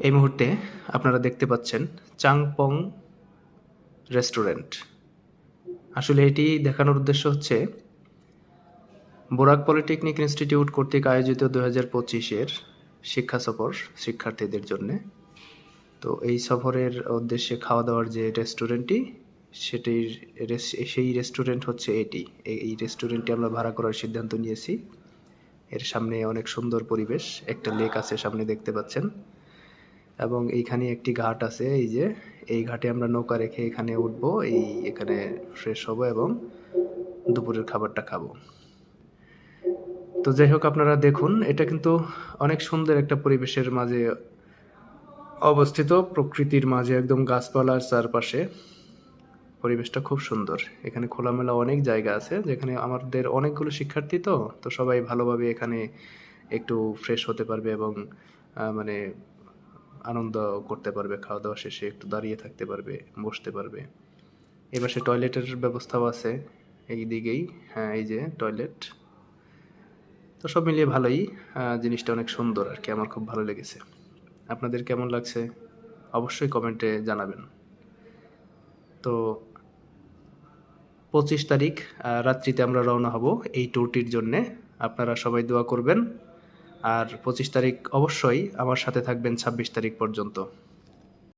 এই মুহূর্তে আপনারা দেখতে পাচ্ছেন চাংপং রেস্টুরেন্ট। আসলে এটি দেখানোর উদ্দেশ্য হচ্ছে বোরাক পলিটেকনিক ইনস্টিটিউট কর্তৃক আয়োজিত দু হাজার পঁচিশের শিক্ষা সফর শিক্ষার্থীদের জন্যে। তো এই সফরের উদ্দেশ্যে খাওয়া দাওয়ার যে রেস্টুরেন্টটি, সেটির সেই রেস্টুরেন্ট হচ্ছে এটি। এই- এই রেস্টুরেন্টটি আমরা ভাড়া করার সিদ্ধান্ত নিয়েছি। এর সামনে অনেক সুন্দর পরিবেশ, একটা লেক আছে সামনে দেখতে পাচ্ছেন। এবং এইখানে একটি ঘাট আছে, এই যে, এই ঘাটে আমরা নৌকা রেখে এখানে উঠবো, এই এখানে ফ্রেশ হব এবং দুপুরের খাবারটা খাব। তো যাই হোক, আপনারা দেখুন, এটা কিন্তু অনেক সুন্দর একটা পরিবেশের মাঝে অবস্থিত, প্রকৃতির মাঝে একদম গাছপালার চারপাশে। পরিবেশটা খুব সুন্দর। এখানে খোলামেলা অনেক জায়গা আছে, যেখানে আমাদের অনেকগুলো শিক্ষার্থী তো তো সবাই ভালোভাবে এখানে একটু ফ্রেশ হতে পারবে এবং মানে আনন্দ করতে পারবে খাওয়া দাওয়া শেষে একটু দাঁড়িয়ে থাকতে পারবে, বসতে পারবে। এবার সে টয়লেটের ব্যবস্থাও আছে, এই দিকেই হ্যাঁ এই যে টয়লেট। তো সব মিলিয়ে ভালোই জিনিসটা অনেক সুন্দর আর কি, আমার খুব ভালো লেগেছে। আপনাদের কেমন লাগছে? অবশ্যই কমেন্টে জানাবেন। তো পঁচিশ তারিখ রাত্রিতে আমরা রওনা হব এই ট্যুরটির জন্যে। আপনারা সবাই দোয়া করবেন। আর পঁচিশ তারিখ অবশ্যই আমার সাথে থাকবেন ছাব্বিশ তারিখ পর্যন্ত।